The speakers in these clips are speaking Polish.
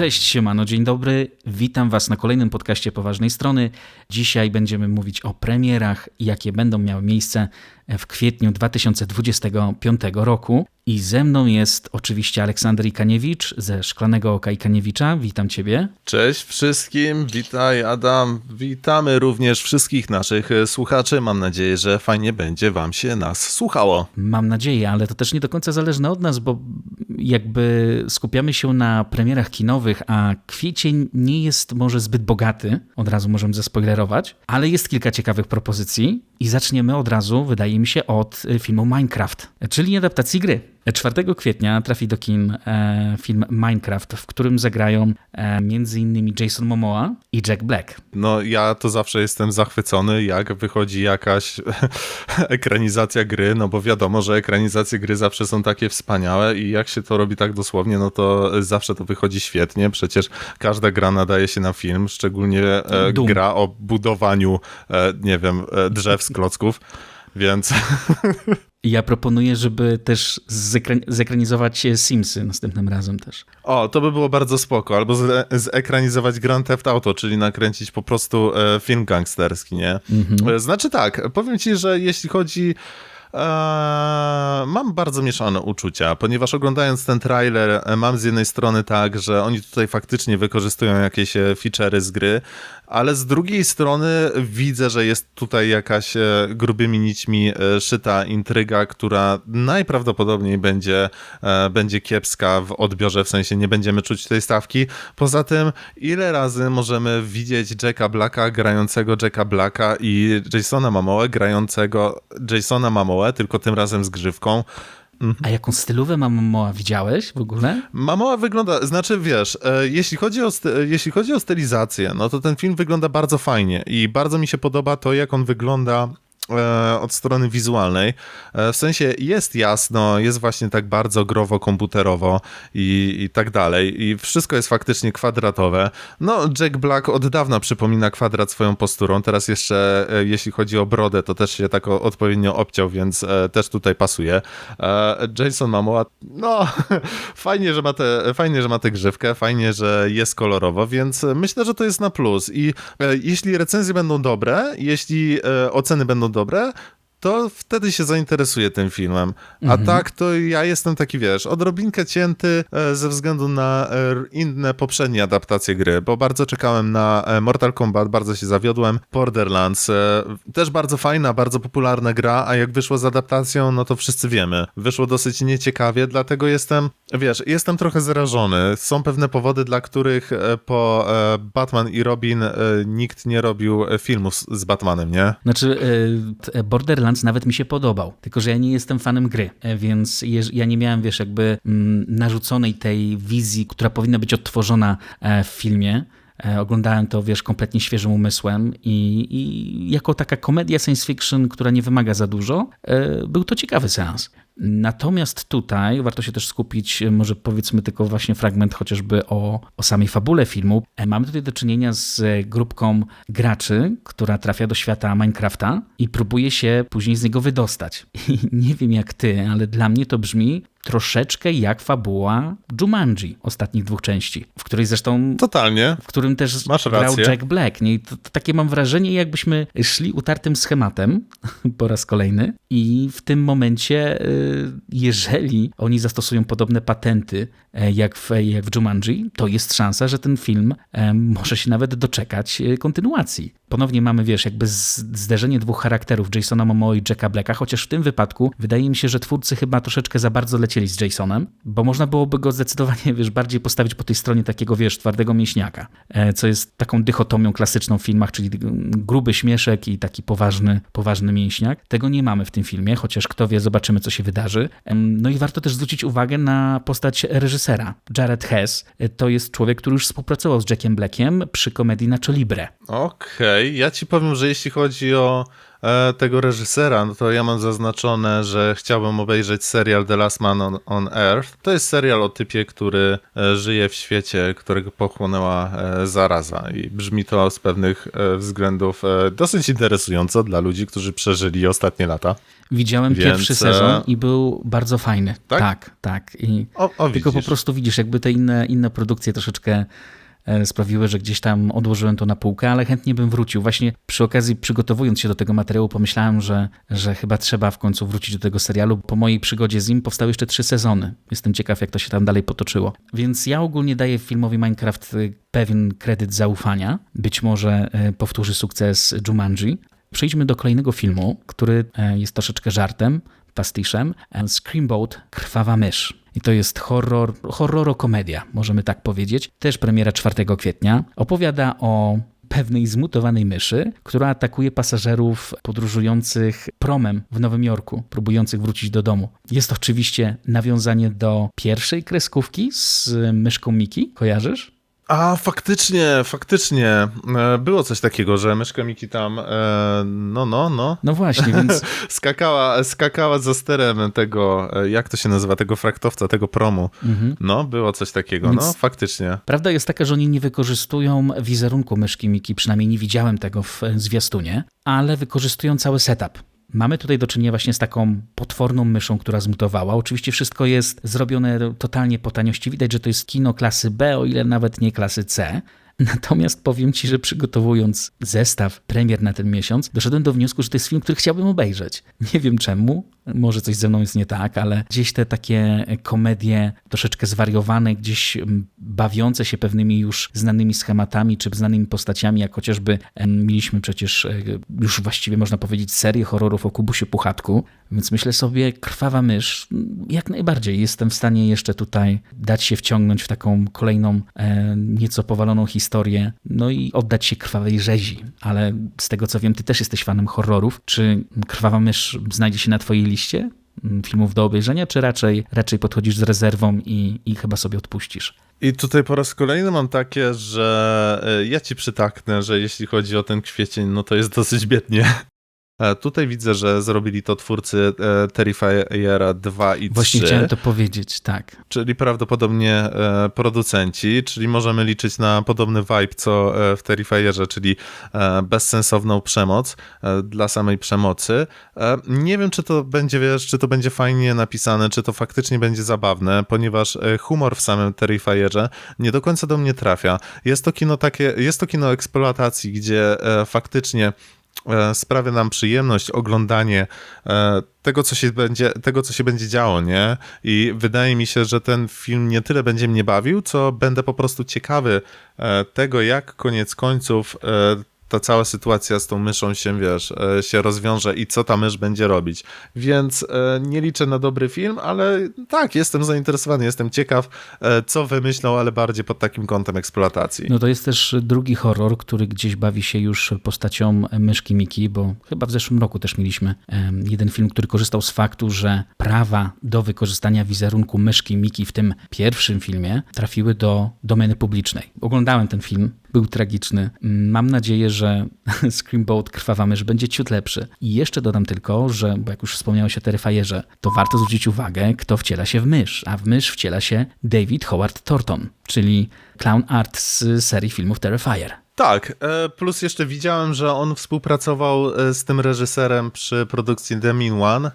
Cześć, siemano, dzień dobry. Witam Was na kolejnym podcaście Poważnej Strony. Dzisiaj będziemy mówić o premierach, jakie będą miały miejsce w kwietniu 2025 roku. I ze mną jest oczywiście Aleksander Ikaniewicz ze Szklanego Oka Ikaniewicza. Witam Ciebie. Cześć wszystkim, witaj Adam. Witamy również wszystkich naszych słuchaczy. Mam nadzieję, że fajnie będzie Wam się nas słuchało. Mam nadzieję, ale to też nie do końca zależne od nas, bo jakby skupiamy się na premierach kinowych, a kwiecień nie jest może zbyt bogaty, od razu możemy zaspoilerować, ale jest kilka ciekawych propozycji i zaczniemy od razu, wydaje mi się, od y, filmu Minecraft, czyli adaptacji gry. 4 kwietnia trafi do kin e, film Minecraft, w którym zagrają e, m.in. Jason Momoa i Jack Black. No ja to zawsze jestem zachwycony, jak wychodzi jakaś ekranizacja gry, no bo wiadomo, że ekranizacje gry zawsze są takie wspaniałe i jak się to robi tak dosłownie, no to zawsze to wychodzi świetnie. Przecież każda gra nadaje się na film, szczególnie e, gra o budowaniu, nie wiem, drzew z klocków. Więc. Ja proponuję, żeby też zekran zekranizować Simsy następnym razem też. O, to by było bardzo spoko. Albo zekranizować Grand Theft Auto, czyli nakręcić po prostu e, film gangsterski, nie? Mhm. E, znaczy tak, powiem ci, że jeśli chodzi Eee, mam bardzo mieszane uczucia, ponieważ oglądając ten trailer, e, mam z jednej strony tak, że oni tutaj faktycznie wykorzystują jakieś e, feature'y z gry, ale z drugiej strony widzę, że jest tutaj jakaś e, grubymi nićmi szyta intryga, która najprawdopodobniej będzie, będzie kiepska w odbiorze, w sensie nie będziemy czuć tej stawki. Poza tym, ile razy możemy widzieć Jacka Blacka grającego Jacka Blacka i Jasona Mamoe grającego Jasona Mamoe tylko tym razem z grzywką. A jaką stylówę Mamoa widziałeś w ogóle? Mamoa wygląda, znaczy wiesz, e, jeśli chodzi, o, jeśli chodzi o stylizację, no to ten film wygląda bardzo fajnie i bardzo mi się podoba to, jak on wygląda E, od strony wizualnej. E, w sensie jest jasno, jest właśnie tak bardzo growo komputerowo i, i tak dalej. I wszystko jest faktycznie kwadratowe. No, Jack Black od dawna przypomina kwadrat swoją posturą. Teraz jeszcze, e, jeśli chodzi o brodę, to też się tak odpowiednio obciął, więc też tutaj pasuje. Jason Momoa, no, fajnie, że ma tę fajnie, że ma tę grzywkę, fajnie, że jest kolorowo, więc myślę, że to jest na plus. I jeśli recenzje będą dobre, jeśli oceny będą dobre, dobre, to wtedy się zainteresuje tym filmem. A mhm. tak, to ja jestem taki, wiesz, odrobinkę cięty e, ze względu na e, inne poprzednie adaptacje gry, bo bardzo czekałem na e, Mortal Kombat, bardzo się zawiodłem. Borderlands, też bardzo fajna, bardzo popularna gra, a jak wyszło z adaptacją, no to wszyscy wiemy. Wyszło dosyć nieciekawie, dlatego jestem, wiesz, jestem trochę zarażony. Są pewne powody, dla których po Batman i Robin nikt nie robił filmów z Batmanem, nie? Znaczy, Borderlands nawet mi się podobał, tylko że ja nie jestem fanem gry, e, więc ja nie miałem, wiesz, jakby mm, narzuconej tej wizji, która powinna być odtworzona e, w filmie. E, oglądałem to, wiesz, kompletnie świeżym umysłem i, i, jako taka komedia science fiction, która nie wymaga za dużo, był to ciekawy seans. Natomiast tutaj warto się też skupić, może powiedzmy tylko właśnie fragment chociażby o, o samej fabule filmu. E, mamy tutaj do czynienia z grupką graczy, która trafia do świata Minecrafta i próbuje się później z niego wydostać. I nie wiem jak ty, ale dla mnie to brzmi troszeczkę jak fabuła Jumanji ostatnich dwóch części, w której zresztą... Totalnie. W którym też Masz grał rację. Jack Black. Nie? To, to takie mam wrażenie, jakbyśmy szli utartym schematem po raz kolejny i w tym momencie, y, jeżeli oni zastosują podobne patenty jak w, jak w Jumanji, to jest szansa, że ten film e, może się nawet doczekać e, kontynuacji. Ponownie mamy, wiesz, jakby zderzenie dwóch charakterów, Jasona Momoa i Jacka Blacka, chociaż w tym wypadku wydaje mi się, że twórcy chyba troszeczkę za bardzo lecieli z Jasonem, bo można byłoby go zdecydowanie, wiesz, bardziej postawić po tej stronie takiego, wiesz, twardego mięśniaka, co jest taką dychotomią klasyczną w filmach, czyli gruby śmieszek i taki poważny, poważny mięśniak. Tego nie mamy w tym filmie, chociaż kto wie, zobaczymy, co się wydarzy. No i warto też zwrócić uwagę na postać reżysera. Jared Hess to jest człowiek, który już współpracował z Jackiem Blackiem przy komedii Nacho Libre. Okej, okay. ja ci powiem, że jeśli chodzi o tego reżysera, no to ja mam zaznaczone, że chciałbym obejrzeć serial The Last Man on, on Earth. To jest serial o typie, który e, żyje w świecie, którego pochłonęła e, zaraza i brzmi to z pewnych e, względów e, dosyć interesująco dla ludzi, którzy przeżyli ostatnie lata. Widziałem Więc, pierwszy sezon i był bardzo fajny. Tak? Tak, tak. I O, o tylko po widzisz. prostu widzisz, jakby te inne, inne produkcje troszeczkę e, sprawiły, że gdzieś tam odłożyłem to na półkę, ale chętnie bym wrócił. Właśnie przy okazji, przygotowując się do tego materiału, pomyślałem, że, że chyba trzeba w końcu wrócić do tego serialu. Po mojej przygodzie z nim powstały jeszcze trzy sezony. Jestem ciekaw, jak to się tam dalej potoczyło. Więc ja ogólnie daję filmowi Minecraft y, pewien kredyt zaufania. Być może y, powtórzy sukces Jumanji. Przejdźmy do kolejnego filmu, który e, jest troszeczkę żartem, pastiszem. E, Screamboat Krwawa mysz. I to jest horror, horroro-komedia, możemy tak powiedzieć. Też premiera 4 kwietnia. Opowiada o pewnej zmutowanej myszy, która atakuje pasażerów podróżujących promem w Nowym Jorku, próbujących wrócić do domu. Jest oczywiście nawiązanie do pierwszej kreskówki z myszką Miki. Kojarzysz? A, faktycznie, faktycznie. E, Było coś takiego, że myszka Miki tam, e, no, no, no, No właśnie, więc skakała, skakała za sterem tego, e, jak to się nazywa, tego fraktowca, tego promu. No, było coś takiego, no, Więc- faktycznie. Prawda jest taka, że oni nie wykorzystują wizerunku myszki Miki, przynajmniej nie widziałem tego w zwiastunie, ale wykorzystują cały setup. Mamy tutaj do czynienia właśnie z taką potworną myszą, która zmutowała. Oczywiście wszystko jest zrobione totalnie po taniości. Widać, że to jest kino klasy B, o ile nawet nie klasy C. Natomiast powiem ci, że przygotowując zestaw premier na ten miesiąc, doszedłem do wniosku, że to jest film, który chciałbym obejrzeć. Nie wiem czemu, może coś ze mną jest nie tak, ale gdzieś te takie komedie troszeczkę zwariowane, gdzieś mm, bawiące się pewnymi już znanymi schematami czy znanymi postaciami, jak chociażby mieliśmy przecież e, już właściwie można powiedzieć serię horrorów o Kubusie Puchatku, więc myślę sobie, Krwawa Mysz, mm, jak najbardziej jestem w stanie jeszcze tutaj dać się wciągnąć w taką kolejną e, nieco powaloną historię, no i oddać się krwawej rzezi, ale z tego co wiem, ty też jesteś fanem horrorów, czy Krwawa Mysz znajdzie się na twojej liście mm, filmów do obejrzenia, czy raczej, raczej podchodzisz z rezerwą i, i chyba sobie odpuścisz? I tutaj po raz kolejny mam takie, że e, ja ci przytaknę, że jeśli chodzi o ten kwiecień, no to jest dosyć biednie. E, Tutaj widzę, że zrobili to twórcy e, Terrifiera 2 i 3. Właśnie chciałem to powiedzieć, tak. czyli prawdopodobnie e, producenci, czyli możemy liczyć na podobny vibe co w Terrifierze, czyli bezsensowną przemoc dla samej przemocy. Nie wiem, czy to będzie, wiesz, czy to będzie fajnie napisane, czy to faktycznie będzie zabawne, ponieważ humor w samym Terrifierze nie do końca do mnie trafia. Jest to kino takie, jest to kino eksploatacji, gdzie faktycznie sprawia nam przyjemność oglądanie e, tego, co się będzie, tego, co się będzie działo, nie? I wydaje mi się, że ten film nie tyle będzie mnie bawił, co będę po prostu ciekawy e, tego, jak koniec końców e, ta cała sytuacja z tą myszą się, wiesz, e, się rozwiąże i co ta mysz będzie robić. Więc e, nie liczę na dobry film, ale tak, jestem zainteresowany, jestem ciekaw, e, co wymyślą, ale bardziej pod takim kątem eksploatacji. No to jest też drugi horror, który gdzieś bawi się już postacią myszki Miki, bo chyba w zeszłym roku też mieliśmy jeden film, który korzystał z faktu, że prawa do wykorzystania wizerunku myszki Miki w tym pierwszym filmie trafiły do domeny publicznej. Oglądałem ten film, był tragiczny. Mam nadzieję, że Screamboat Krwawa Mysz będzie ciut lepszy. I jeszcze dodam tylko, że, bo jak już wspomniałeś o Terrifierze, to warto zwrócić uwagę, kto wciela się w mysz. A w mysz wciela się David Howard Thornton, czyli clown art z serii filmów Terrifier. Tak, e, plus jeszcze widziałem, że on współpracował e, z tym reżyserem przy produkcji The Mean One,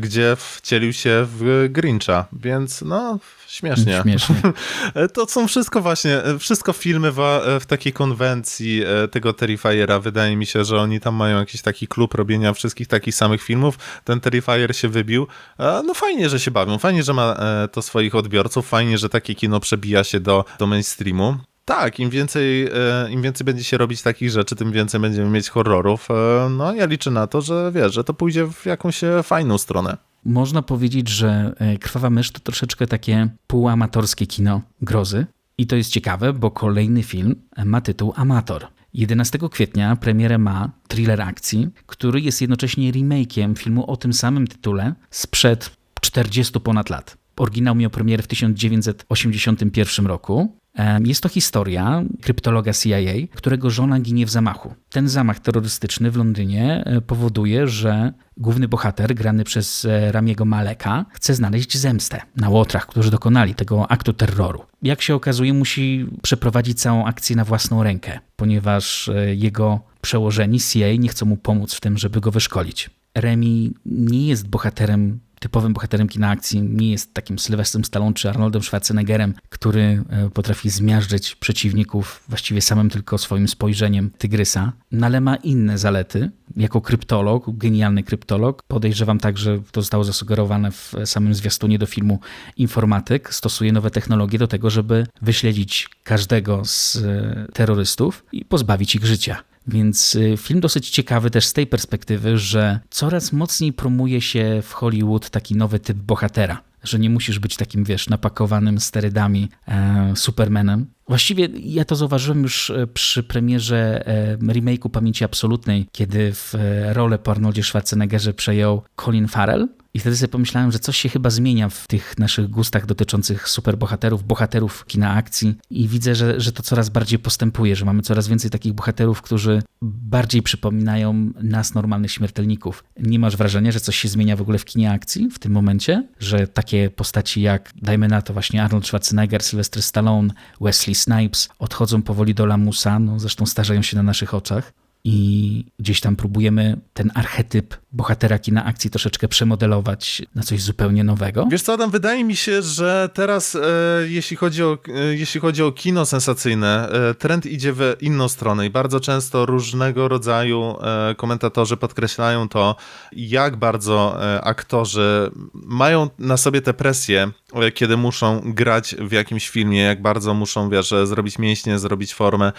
gdzie wcielił się w Grincha, więc no, śmiesznie. Śmiesznie. To są wszystko właśnie, wszystko filmy w takiej konwencji e, tego Terrifiera. Wydaje mi się, że oni tam mają jakiś taki klub robienia wszystkich takich samych filmów. Ten Terrifier się wybił. No fajnie, że się bawią, fajnie, że ma e, to swoich odbiorców, fajnie, że takie kino przebija się do, do mainstreamu. Tak, im więcej, e, im więcej będzie się robić takich rzeczy, tym więcej będziemy mieć horrorów. E, No ja liczę na to, że wiesz, że to pójdzie w jakąś e, fajną stronę. Można powiedzieć, że Krwawa Mysz to troszeczkę takie półamatorskie kino grozy. I to jest ciekawe, bo kolejny film ma tytuł Amator. 11 kwietnia premierę ma thriller akcji, który jest jednocześnie remake'iem filmu o tym samym tytule sprzed 40 ponad lat. Oryginał miał premierę w 1981 roku Jest to historia kryptologa CIA, którego żona ginie w zamachu. Ten zamach terrorystyczny w Londynie e, powoduje, że główny bohater, grany przez e, Ramiego Maleka, chce znaleźć zemstę na łotrach, którzy dokonali tego aktu terroru. Jak się okazuje, musi przeprowadzić całą akcję na własną rękę, ponieważ e, jego przełożeni CIA nie chcą mu pomóc w tym, żeby go wyszkolić. Remi nie jest bohaterem typowym bohaterem kina akcji nie jest takim Sylwestrem Stallone czy Arnoldem Schwarzeneggerem, który e, potrafi zmiażdżyć przeciwników właściwie samym tylko swoim spojrzeniem tygrysa, no ale ma inne zalety. Jako kryptolog, genialny kryptolog, podejrzewam także, to zostało zasugerowane w samym zwiastunie do filmu Informatyk, stosuje nowe technologie do tego, żeby wyśledzić każdego z e, terrorystów i pozbawić ich życia. Więc y, film dosyć ciekawy też z tej perspektywy, że coraz mocniej promuje się w Hollywood taki nowy typ bohatera. Że nie musisz być takim, wiesz, napakowanym sterydami e, Supermanem. Właściwie ja to zauważyłem już e, przy premierze e, remake'u Pamięci Absolutnej, kiedy w e, rolę po Arnoldzie Schwarzeneggerze przejął Colin Farrell i wtedy sobie pomyślałem, że coś się chyba zmienia w tych naszych gustach dotyczących superbohaterów, bohaterów kina akcji i widzę, że, że to coraz bardziej postępuje, że mamy coraz więcej takich bohaterów, którzy bardziej przypominają nas, normalnych śmiertelników. Nie masz wrażenia, że coś się zmienia w ogóle w kinie akcji w tym momencie? Że takie postaci jak, dajmy na to właśnie Arnold Schwarzenegger, Sylvester Stallone, Wesley Snipes odchodzą powoli do lamusa, no zresztą starzeją się na naszych oczach i gdzieś tam próbujemy ten archetyp bohatera kina akcji troszeczkę przemodelować na coś zupełnie nowego. Wiesz co, Adam, wydaje mi się, że teraz e, jeśli, chodzi o, e, jeśli chodzi o kino sensacyjne, e, trend idzie w inną stronę i bardzo często różnego rodzaju e, komentatorzy podkreślają to, jak bardzo e, aktorzy mają na sobie tę presję, e, kiedy muszą grać w jakimś filmie, jak bardzo muszą, wiesz, zrobić mięśnie, zrobić formę.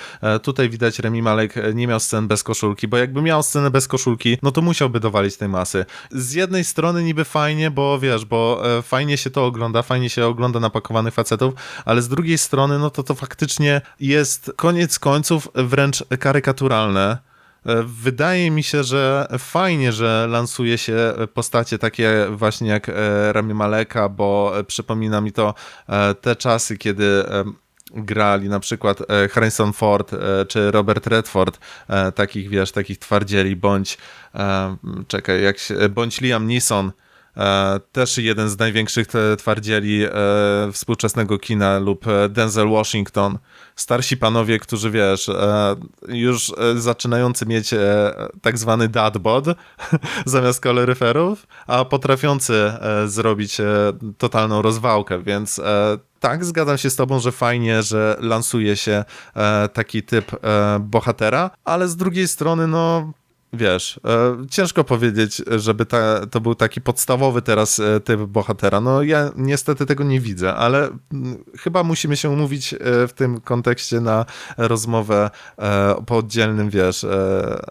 tutaj widać Remi Malek nie miał scen bez koszulki, bo jakby miał scenę bez koszulki, no to musiałby dowalić tej masy. Z jednej strony niby fajnie, bo wiesz, bo e, fajnie się to ogląda, fajnie się ogląda napakowanych facetów, ale z drugiej strony, no to to faktycznie jest koniec końców wręcz karykaturalne. E, wydaje mi się, że fajnie, że lansuje się postacie takie właśnie jak e, Rami Maleka, bo przypomina mi to te czasy, kiedy grali na przykład e, Harrison Ford e, czy Robert Redford, e, takich wiesz, takich twardzieli, bądź czekaj, jak się, bądź Liam Neeson, też jeden z największych twardzieli współczesnego kina lub Denzel Washington. Starsi panowie, którzy wiesz, już zaczynający mieć tak zwany dadbod zamiast kaloryferów, a potrafiący zrobić totalną rozwałkę, więc tak, zgadzam się z tobą, że fajnie, że lansuje się e, taki typ e, bohatera, ale z drugiej strony, no wiesz, e, ciężko powiedzieć, żeby ta, to był taki podstawowy teraz e, typ bohatera. No ja niestety tego nie widzę, ale m, mm, chyba musimy się umówić e, w tym kontekście na rozmowę e, po oddzielnym, wiesz, e,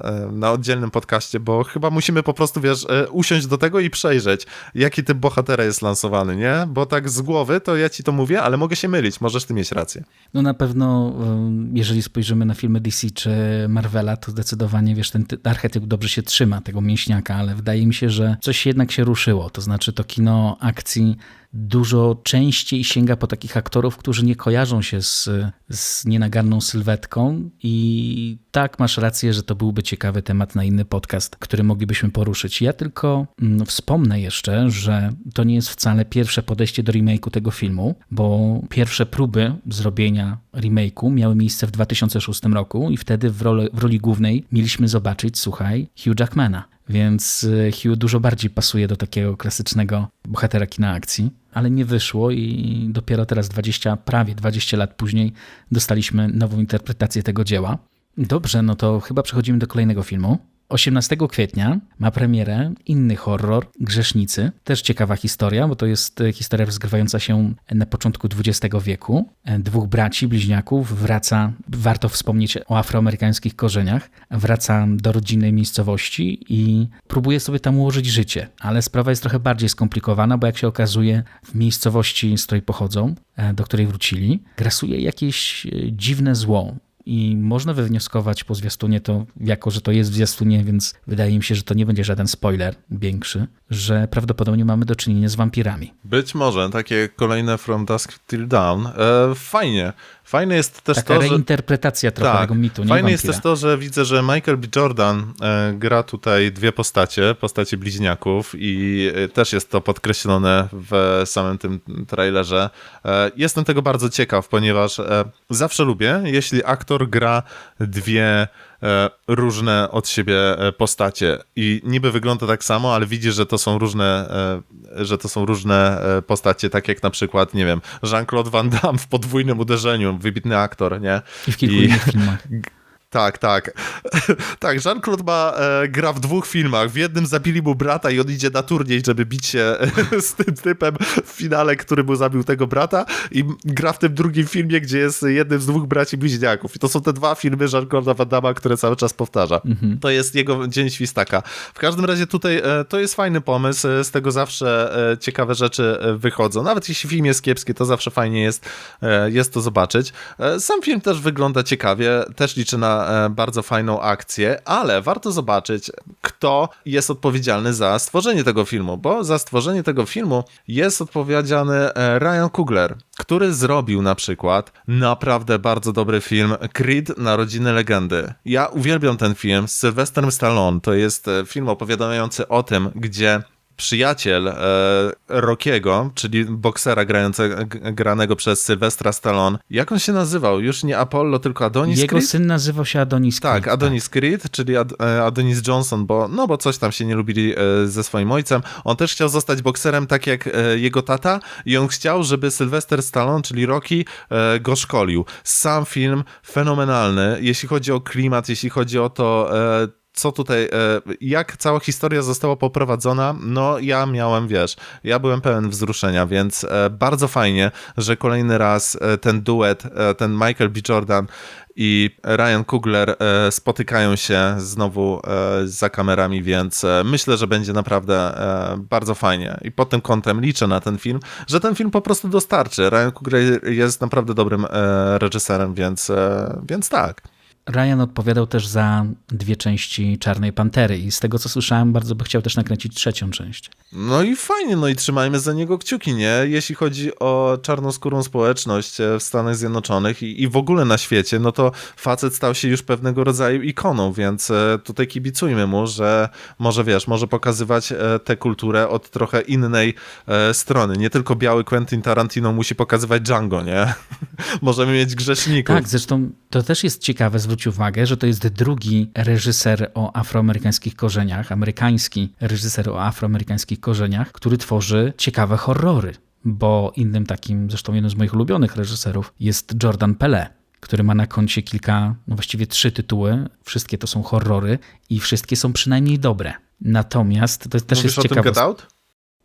e, na oddzielnym podcaście, bo chyba musimy po prostu, wiesz, usiąść do tego i przejrzeć, jaki typ bohatera jest lansowany, nie? Bo tak z głowy to ja ci to mówię, ale mogę się mylić, możesz ty mieć rację. No na pewno, jeżeli spojrzymy na filmy DC czy Marvela, to zdecydowanie, wiesz, ten archetyp archetyp dobrze się trzyma tego mięśniaka, ale wydaje mi się, że coś jednak się ruszyło. To znaczy to kino akcji dużo częściej sięga po takich aktorów, którzy nie kojarzą się z, z nienaganną sylwetką i tak, masz rację, że to byłby ciekawy temat na inny podcast, który moglibyśmy poruszyć. Ja tylko mm, wspomnę jeszcze, że to nie jest wcale pierwsze podejście do remake'u tego filmu, bo pierwsze próby zrobienia remake'u miały miejsce w 2006 roku i wtedy w, w roli głównej mieliśmy zobaczyć, słuchaj, Hugh Jackmana. Więc y, Hugh dużo bardziej pasuje do takiego klasycznego bohatera kina akcji, ale nie wyszło i dopiero teraz 20, prawie 20 lat później dostaliśmy nową interpretację tego dzieła. Dobrze, no to chyba przechodzimy do kolejnego filmu. 18 kwietnia ma premierę inny horror, Grzesznicy. Też ciekawa historia, bo to jest e, historia rozgrywająca się na początku XX wieku. E, dwóch braci, bliźniaków wraca, warto wspomnieć o afroamerykańskich korzeniach, wraca do rodzinnej miejscowości i próbuje sobie tam ułożyć życie. Ale sprawa jest trochę bardziej skomplikowana, bo jak się okazuje, w miejscowości, z której pochodzą, e, do której wrócili, grasuje jakieś dziwne zło i można wywnioskować po zwiastunie to, jako że to jest w zwiastunie, więc wydaje mi się, że to nie będzie żaden spoiler większy, że prawdopodobnie mamy do czynienia z wampirami. Być może, takie kolejne From Dusk Till Dawn. E, fajnie, Fajne jest też Taka to, reinterpretacja trochę tak, tego mitu. Nie fajne jest też to, że widzę, że Michael B. Jordan e, gra tutaj dwie postacie, postacie bliźniaków i e, też jest to podkreślone w samym tym trailerze. E, jestem tego bardzo ciekaw, ponieważ zawsze lubię, jeśli aktor gra dwie różne od siebie e, postacie i niby wygląda tak samo, ale widzisz, że to są różne, e, że to są różne postacie, tak jak na przykład, nie wiem, Jean-Claude Van Damme w podwójnym uderzeniu, wybitny aktor, nie? I w kilku I... filmach. Tak, tak. tak, Jean-Claude ma e, gra w dwóch filmach. W jednym zabili mu brata i on idzie na turniej, żeby bić się z tym typem w finale, który mu zabił tego brata i gra w tym drugim filmie, gdzie jest jednym z dwóch braci bliźniaków. I to są te dwa filmy Jean-Claude'a Van Damme, które cały czas powtarza. Mhm. To jest jego Dzień Świstaka. W każdym razie tutaj e, to jest fajny pomysł, e, z tego zawsze e, ciekawe rzeczy e, wychodzą. Nawet jeśli film jest kiepski, to zawsze fajnie jest, e, jest to zobaczyć. sam film też wygląda ciekawie, też liczę na E, bardzo fajną akcję, ale warto zobaczyć, kto jest odpowiedzialny za stworzenie tego filmu, bo za stworzenie tego filmu jest odpowiedzialny e, Ryan Coogler, który zrobił na przykład naprawdę bardzo dobry film Creed Narodziny Legendy. Ja uwielbiam ten film z Sylwestrem Stallone. To jest e, film opowiadający o tym, gdzie przyjaciel e, Rockiego, czyli boksera grającego, granego przez Sylwestra Stallone. Jak on się nazywał? Już nie Apollo, tylko Adonis Jego Creed? syn nazywał się Adonis Creed. Tak, Adonis tak. Creed, czyli Ad, e, Adonis Johnson, bo, no bo coś tam się nie lubili e, ze swoim ojcem. On też chciał zostać bokserem tak jak e, jego tata i on chciał, żeby Sylwester Stallone, czyli Rocky, go szkolił. Sam film fenomenalny, jeśli chodzi o klimat, jeśli chodzi o to, co tutaj, e, jak cała historia została poprowadzona, no ja miałem, wiesz, ja byłem pełen wzruszenia, więc e, bardzo fajnie, że kolejny raz e, ten duet, ten Michael B. Jordan i Ryan Coogler spotykają się znowu za kamerami, więc myślę, że będzie naprawdę bardzo fajnie. I pod tym kątem liczę na ten film, że ten film po prostu dostarczy. Ryan Coogler jest naprawdę dobrym reżyserem, więc, więc tak. Ryan odpowiadał też za dwie części Czarnej Pantery i z tego co słyszałem, bardzo by chciał też nakręcić trzecią część. No i fajnie, no i trzymajmy za niego kciuki, nie? Jeśli chodzi o czarnoskórą społeczność e, w Stanach Zjednoczonych i, i w ogóle na świecie, no to facet stał się już pewnego rodzaju ikoną, więc e, tutaj kibicujmy mu, że może wiesz, może pokazywać e, tę kulturę od trochę innej strony. Nie tylko biały Quentin Tarantino musi pokazywać Django, nie? Możemy mieć grzeszników. Tak, zresztą to też jest ciekawe, zwróć uwagę, że to jest drugi reżyser o afroamerykańskich korzeniach, amerykański reżyser o afroamerykańskich korzeniach, który tworzy ciekawe horrory. Bo innym takim, zresztą jednym z moich ulubionych reżyserów jest Jordan Pele, który ma na koncie kilka, no właściwie trzy tytuły. Wszystkie to są horrory i wszystkie są przynajmniej dobre. Natomiast to też Mówisz jest ciekawe. Get Out?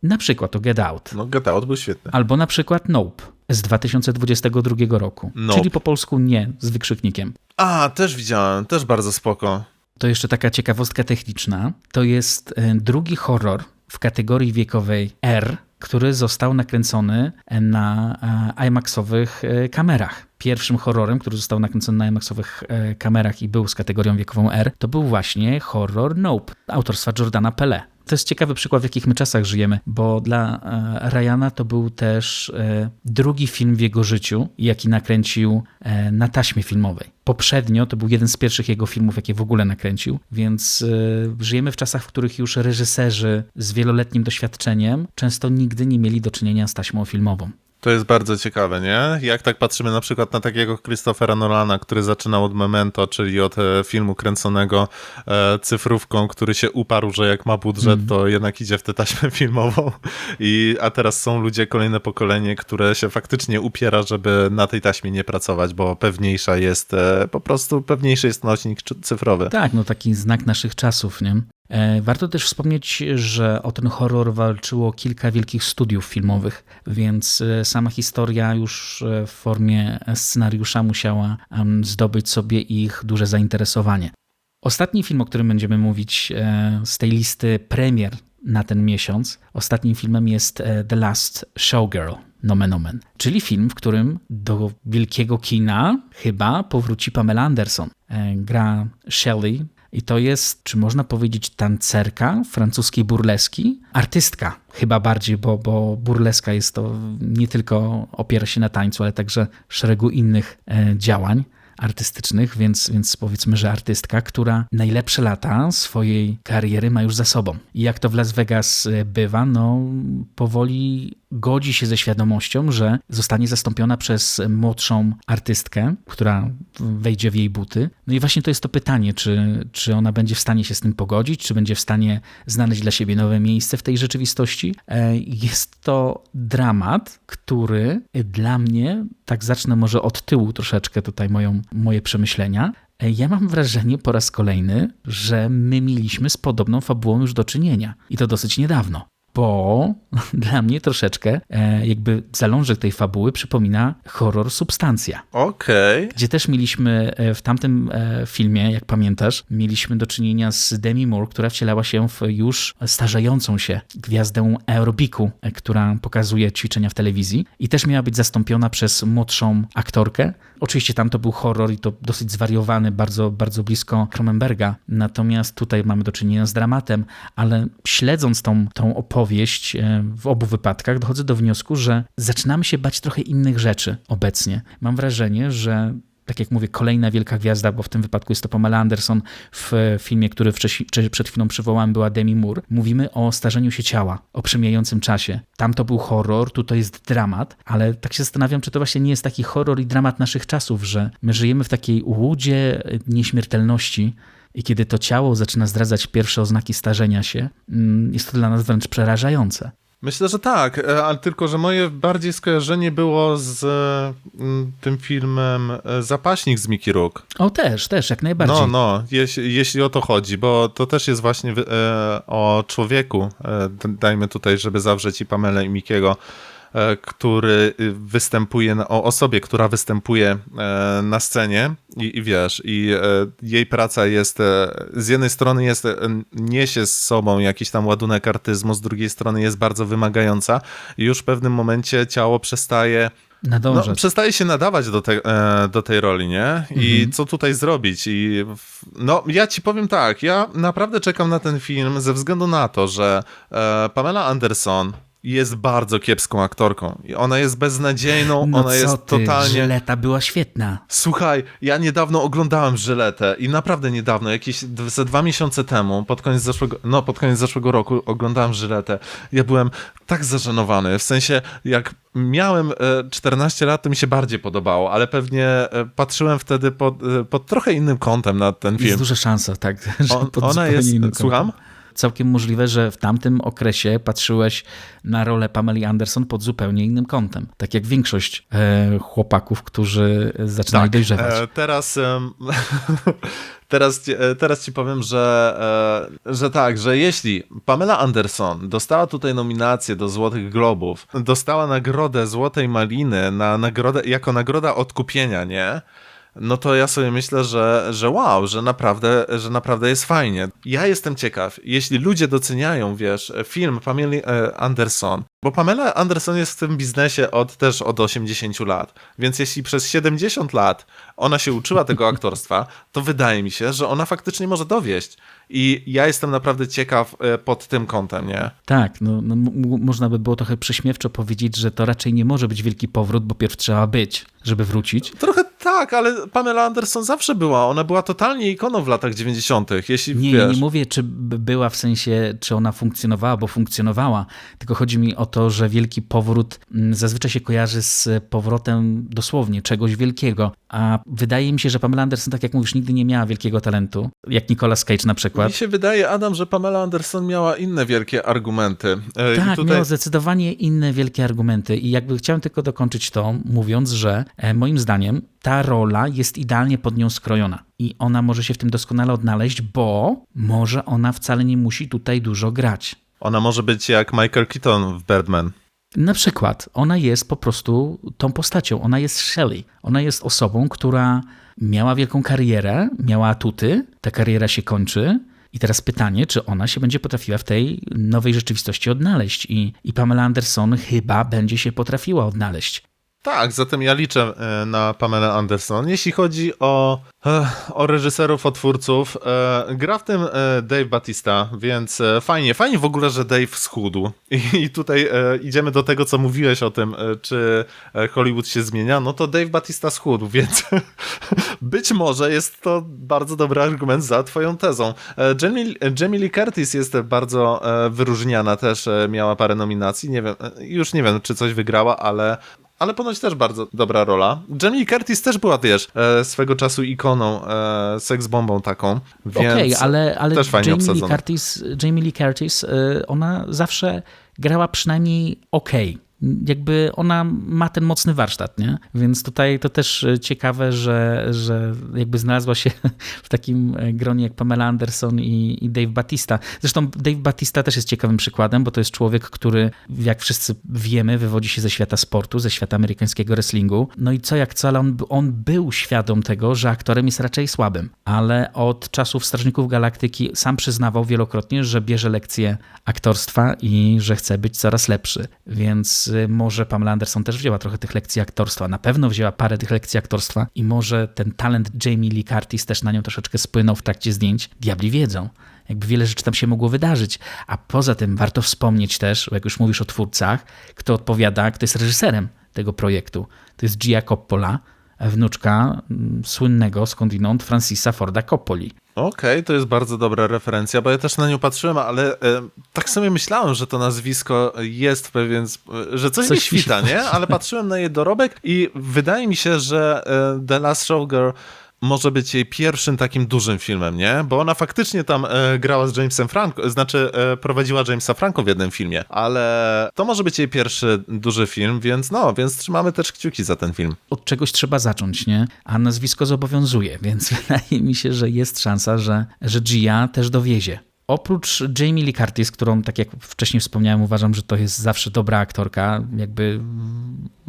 Na przykład to Get Out. No Get Out był świetny. Albo na przykład Nope z 2022 roku. Nope. Czyli po polsku nie z wykrzyknikiem. A, też widziałem, też bardzo spoko. To jeszcze taka ciekawostka techniczna. To jest e, drugi horror w kategorii wiekowej R, który został nakręcony na e, IMAXowych e, kamerach. Pierwszym horrorem, który został nakręcony na IMAXowych kamerach i był z kategorią wiekową R, to był właśnie horror Nope autorstwa Jordana Pele. To jest ciekawy przykład, w jakich my czasach żyjemy, bo dla e, Ryana to był też e, drugi film w jego życiu, jaki nakręcił e, na taśmie filmowej. Poprzednio to był jeden z pierwszych jego filmów, jakie w ogóle nakręcił, więc żyjemy w czasach, w których już reżyserzy z wieloletnim doświadczeniem często nigdy nie mieli do czynienia z taśmą filmową. To jest bardzo ciekawe, nie? Jak tak patrzymy na przykład na takiego Christophera Nolana, który zaczynał od Memento, czyli od e, filmu kręconego e, cyfrówką, który się uparł, że jak ma budżet, mm. to jednak idzie w tę taśmę filmową. I, a teraz są ludzie, kolejne pokolenie, które się faktycznie upiera, żeby na tej taśmie nie pracować, bo pewniejsza jest, e, po prostu pewniejszy jest nośnik cyfrowy. Tak, no taki znak naszych czasów, nie? E, warto też wspomnieć, że o ten horror walczyło kilka wielkich studiów filmowych, więc e, sama historia już e, w formie scenariusza musiała zdobyć sobie ich duże zainteresowanie. Ostatni film, o którym będziemy mówić z tej listy premier na ten miesiąc, ostatnim filmem jest The Last Showgirl, nomen omen, czyli film, w którym do wielkiego kina chyba powróci Pamela Anderson. Gra Shelley, I to jest, czy można powiedzieć, tancerka francuskiej burleski, artystka chyba bardziej, bo, bo burleska jest to nie tylko opiera się na tańcu, ale także szeregu innych e, działań artystycznych, więc, więc powiedzmy, że artystka, która najlepsze lata swojej kariery ma już za sobą. I jak to w Las Vegas e, bywa, no powoli godzi się ze świadomością, że zostanie zastąpiona przez młodszą artystkę, która wejdzie w jej buty. No i właśnie to jest to pytanie, czy, czy ona będzie w stanie się z tym pogodzić, czy będzie w stanie znaleźć dla siebie nowe miejsce w tej rzeczywistości. E, jest to dramat, który dla mnie, tak zacznę może od tyłu troszeczkę tutaj moją, moje przemyślenia, e, ja mam wrażenie po raz kolejny, że my mieliśmy z podobną fabułą już do czynienia i to dosyć niedawno bo dla mnie troszeczkę e, jakby zalążek tej fabuły przypomina horror Substancja. Okej. Okay. Gdzie też mieliśmy e, w tamtym e, filmie, jak pamiętasz, mieliśmy do czynienia z Demi Moore, która wcielała się w już starzejącą się gwiazdę aerobiku, która pokazuje ćwiczenia w telewizji i też miała być zastąpiona przez młodszą aktorkę. Oczywiście tam to był horror i to dosyć zwariowany, bardzo, bardzo blisko Cronenberga. Natomiast tutaj mamy do czynienia z dramatem, ale śledząc tą, tą opowieść, opowieść e, w obu wypadkach, dochodzę do wniosku, że zaczynamy się bać trochę innych rzeczy obecnie. Mam wrażenie, że tak jak mówię, kolejna wielka gwiazda, bo w tym wypadku jest to Pamela Anderson w filmie, który wcześniej, przed chwilą przywołałem, była Demi Moore. Mówimy o starzeniu się ciała, o przemijającym czasie. Tam to był horror, tu to jest dramat, ale tak się zastanawiam, czy to właśnie nie jest taki horror i dramat naszych czasów, że my żyjemy w takiej łudzie nieśmiertelności, i kiedy to ciało zaczyna zdradzać pierwsze oznaki starzenia się, mm, jest to dla nas wręcz przerażające. Myślę, że tak, e, ale tylko, że moje bardziej skojarzenie było z mm, tym filmem e, Zapaśnik z Mickey Rook. O, też, też, jak najbardziej. No, no, jeśli, jeśli o to chodzi, bo to też jest właśnie e, o człowieku, dajmy tutaj, żeby zawrzeć i Pamelę i Mikiego, E, który występuje, o osobie, która występuje e, na scenie i, i wiesz, i e, jej praca jest, z jednej strony jest, niesie z sobą jakiś tam ładunek artyzmu, z drugiej strony jest bardzo wymagająca i już w pewnym momencie ciało przestaje no, przestaje się nadawać do, te, do tej roli, nie? I mhm. co tutaj zrobić? I no, ja ci powiem tak, ja naprawdę czekam na ten film ze względu na to, że Pamela Anderson jest bardzo kiepską aktorką. I ona jest beznadziejną, no ona jest ty, totalnie. Żyleta była świetna. Słuchaj, ja niedawno oglądałem Żyletę i naprawdę niedawno, jakieś ze dwa miesiące temu, pod koniec zeszłego, no, pod koniec zeszłego roku oglądałem Żyletę. Ja byłem tak zażenowany. W sensie, jak miałem 14 e, lat, to mi się bardziej podobało, ale pewnie e, patrzyłem wtedy pod, e, pod trochę innym kątem na ten film. Jest duża szansa, tak. On, ona jest. Słucham? Całkiem możliwe, że w tamtym okresie patrzyłeś na rolę Pameli Anderson pod zupełnie innym kątem. Tak jak większość e, chłopaków, którzy zaczynają tak, dojrzewać. E, teraz, e, teraz, ci, e, teraz ci powiem, że, e, że tak, że jeśli Pamela Anderson dostała tutaj nominację do Złotych Globów, dostała nagrodę Złotej Maliny na nagrodę, jako nagroda odkupienia, nie? No to ja sobie myślę, że, że wow, że naprawdę, że naprawdę jest fajnie. Ja jestem ciekaw, jeśli ludzie doceniają, wiesz, film Pamela e, Anderson, bo Pamela Anderson jest w tym biznesie od też od 80 lat, więc jeśli przez 70 lat ona się uczyła tego aktorstwa, to wydaje mi się, że ona faktycznie może dowieść. I ja jestem naprawdę ciekaw e, pod tym kątem, nie? Tak, no, no można by było trochę prześmiewczo powiedzieć, że to raczej nie może być wielki powrót, bo pierw trzeba być, żeby wrócić. Trochę tak, ale Pamela Anderson zawsze była. Ona była totalnie ikoną w latach 90. Jeśli nie, wiesz... nie, nie mówię, czy była w sensie, czy ona funkcjonowała, bo funkcjonowała, tylko chodzi mi o to, że wielki powrót mm, zazwyczaj się kojarzy z powrotem dosłownie czegoś wielkiego. A wydaje mi się, że Pamela Anderson, tak jak mówisz, nigdy nie miała wielkiego talentu, jak Nicolas Cage na przykład. Mi się wydaje, Adam, że Pamela Anderson miała inne wielkie argumenty. E, tak, tutaj... miała zdecydowanie inne wielkie argumenty i jakby chciałem tylko dokończyć to, mówiąc, że e, moim zdaniem ta rola jest idealnie pod nią skrojona i ona może się w tym doskonale odnaleźć, bo może ona wcale nie musi tutaj dużo grać. Ona może być jak Michael Keaton w Birdman. Na przykład, ona jest po prostu tą postacią, ona jest Shelley. Ona jest osobą, która miała wielką karierę, miała atuty, ta kariera się kończy. I teraz pytanie, czy ona się będzie potrafiła w tej nowej rzeczywistości odnaleźć. I, i Pamela Anderson chyba będzie się potrafiła odnaleźć. Tak, zatem ja liczę e, na Pamela Anderson. Jeśli chodzi o, e, o reżyserów, o twórców, e, gra w tym Dave Batista, więc fajnie, fajnie w ogóle, że Dave schudł. I, tutaj idziemy do tego, co mówiłeś o tym, czy Hollywood się zmienia, no to Dave Batista schudł, więc być może jest to bardzo dobry argument za twoją tezą. Jamie, Jamie Lee Curtis jest bardzo wyróżniana, też miała parę nominacji, nie wiem, już nie wiem, czy coś wygrała, ale ale ponoć też bardzo dobra rola. Jamie Lee Curtis też była, wiesz, e, swego czasu ikoną, e, seksbombą taką, więc Okej, ale, ale też fajnie Jamie, Lee obsadzona. Curtis, Jamie Lee Curtis, y, ona zawsze grała przynajmniej okej. Jakby ona ma ten mocny warsztat, nie? Więc tutaj to też y, ciekawe, że, że jakby znalazła się w takim e, gronie jak Pamela Anderson i, i Dave Batista. Zresztą Dave Batista też jest ciekawym przykładem, bo to jest człowiek, który, jak wszyscy wiemy, wywodzi się ze świata sportu, ze świata amerykańskiego wrestlingu. No i co jak co, ale on, on był świadom tego, że aktorem jest raczej słabym. Ale od czasów Strażników Galaktyki sam przyznawał wielokrotnie, że bierze lekcje aktorstwa i że chce być coraz lepszy. Więc y, może Pamela Anderson też wzięła trochę tych lekcji aktorstwa. Na pewno wzięła parę tych lekcji aktorstwa i może ten talent Jamie Lee Curtis też na nią troszeczkę spłynął w trakcie zdjęć. Diabli wiedzą. Jakby wiele rzeczy tam się mogło wydarzyć. A poza tym warto wspomnieć też, jak już mówisz o twórcach, kto odpowiada, kto jest reżyserem tego projektu. To jest Gia Coppola, wnuczka mm, słynnego skądinąd Francisa Forda Coppoli. Okej, to jest bardzo dobra referencja, bo ja też na nią patrzyłem, ale e, tak sobie myślałem, że to nazwisko jest pewien, sp- że coś, Coś mi świta, nie? Ale patrzyłem na jej dorobek i wydaje mi się, że e, The Last Showgirl może być jej pierwszym takim dużym filmem, nie? Bo ona faktycznie tam e, grała z Jamesem Franco, znaczy e, prowadziła Jamesa Franco w jednym filmie, ale to może być jej pierwszy duży film, więc no, więc trzymamy też kciuki za ten film. od czegoś trzeba zacząć, nie? A nazwisko zobowiązuje, więc wydaje mi się, że jest szansa, że, że Gia też dowiezie. Oprócz Jamie Lee Curtis, którą, tak jak wcześniej wspomniałem, uważam, że to jest zawsze dobra aktorka, jakby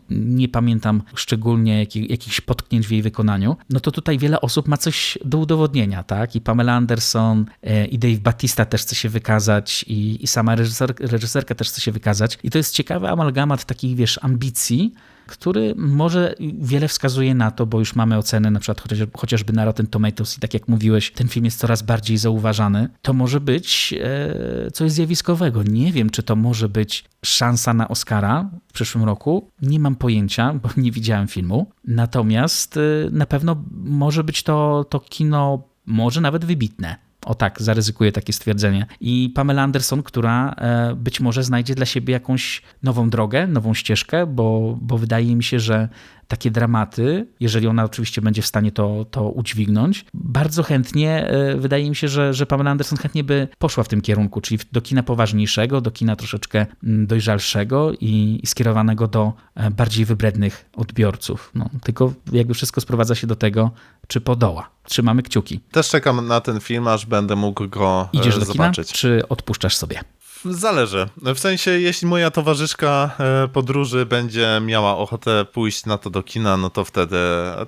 nie pamiętam szczególnie jakich, jakichś potknięć w jej wykonaniu, no to tutaj wiele osób ma coś do udowodnienia, tak? I Pamela Anderson, e, i Dave Batista też chce się wykazać, i, i sama reżyser, reżyserka też chce się wykazać. I to jest ciekawy amalgamat takich, wiesz, ambicji, który może wiele wskazuje na to, bo już mamy oceny na przykład chociaż, chociażby na Rotten Tomatoes i tak jak mówiłeś, ten film jest coraz bardziej zauważany, to może być e, coś zjawiskowego. Nie wiem, czy to może być szansa na Oscara w przyszłym roku. Nie mam pojęcia, bo nie widziałem filmu. Natomiast e, na pewno może być to, to kino może nawet wybitne. O tak, zaryzykuję takie stwierdzenie. I Pamela Anderson, która e, być może znajdzie dla siebie jakąś nową drogę, nową ścieżkę, bo, bo wydaje mi się, że takie dramaty, jeżeli ona oczywiście będzie w stanie to, to udźwignąć, bardzo chętnie, e, wydaje mi się, że, że Pamela Anderson chętnie by poszła w tym kierunku, czyli do kina poważniejszego, do kina troszeczkę mm, dojrzalszego i, i skierowanego do e, bardziej wybrednych odbiorców. No, tylko jakby wszystko sprowadza się do tego, czy podoła. Trzymamy kciuki. Też czekam na ten film, aż będę mógł go e, Idziesz do kina, zobaczyć. czy odpuszczasz sobie? Zależy. W sensie, jeśli moja towarzyszka e, podróży będzie miała ochotę pójść na to do kina, no to wtedy,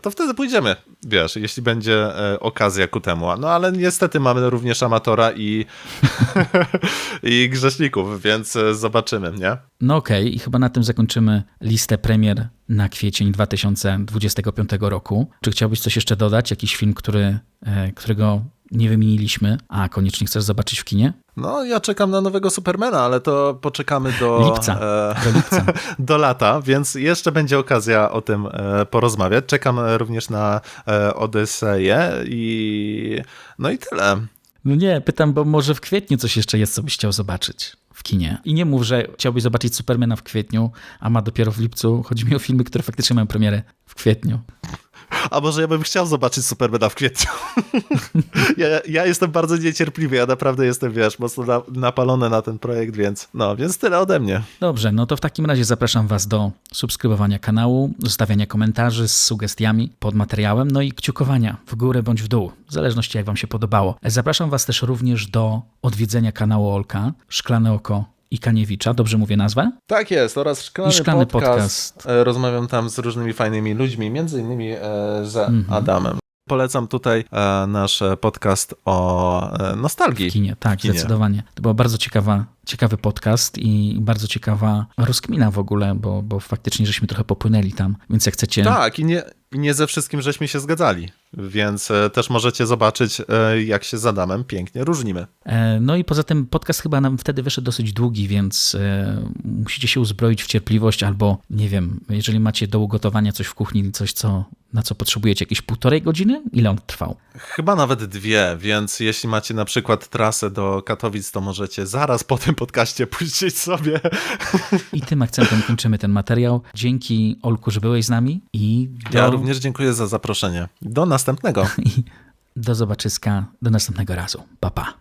to wtedy pójdziemy. Wiesz, jeśli będzie e, okazja ku temu. No ale niestety mamy również amatora i, i grzeszników, więc e, zobaczymy, nie? No okej, i chyba na tym zakończymy listę premier na kwiecień 2025 roku. Czy chciałbyś coś jeszcze dodać? Jakiś film, który, którego nie wymieniliśmy, a koniecznie chcesz zobaczyć w kinie? No, ja czekam na nowego Supermana, ale to poczekamy do Lipca. E, Do lipca. do lata, więc jeszcze będzie okazja o tym e, porozmawiać. Czekam również na e, Odyseję i no i tyle. No nie, pytam, bo może w kwietniu coś jeszcze jest, co byś chciał zobaczyć w kinie. I nie mów, że chciałbyś zobaczyć Supermana w kwietniu, a ma dopiero w lipcu. Chodzi mi o filmy, które faktycznie mają premierę w kwietniu. A może ja bym chciał zobaczyć Supermana w kwietniu. ja, ja jestem bardzo niecierpliwy, ja naprawdę jestem, wiesz, mocno na, napalony na ten projekt, więc no, więc tyle ode mnie. Dobrze, no to w takim razie zapraszam Was do subskrybowania kanału, zostawiania komentarzy z sugestiami pod materiałem, no i kciukowania w górę bądź w dół, w zależności jak Wam się podobało. Zapraszam Was też również do odwiedzenia kanału Olka, Szklane Oko i Kaniewicza, dobrze mówię nazwę? Tak jest, oraz szklany, I Szklany podcast. Podcast. E, Rozmawiam tam z różnymi fajnymi ludźmi, między innymi e, z Adamem. polecam tutaj e, nasz podcast o nostalgii. W kinie, tak, kinie. zdecydowanie. To była bardzo ciekawa, ciekawy podcast i bardzo ciekawa rozkmina w ogóle, bo, bo faktycznie żeśmy trochę popłynęli tam, więc jak chcecie... Tak, i nie, nie ze wszystkim żeśmy się zgadzali, więc e, też możecie zobaczyć, e, jak się z Adamem pięknie różnimy. E, no i poza tym podcast chyba nam wtedy wyszedł dosyć długi, więc musicie się uzbroić w cierpliwość albo, nie wiem, jeżeli macie do ugotowania coś w kuchni, coś, co, na co potrzebujecie, jakieś półtorej godziny? Ile on trwał? Chyba nawet dwie, więc jeśli macie na przykład trasę do Katowic, to możecie zaraz po tym podcaście puścić sobie. I tym akcentem kończymy ten materiał. Dzięki Olku, że byłeś z nami i do... Ja również dziękuję za zaproszenie. Do następnego. do zobaczyska, do następnego razu. Pa, pa.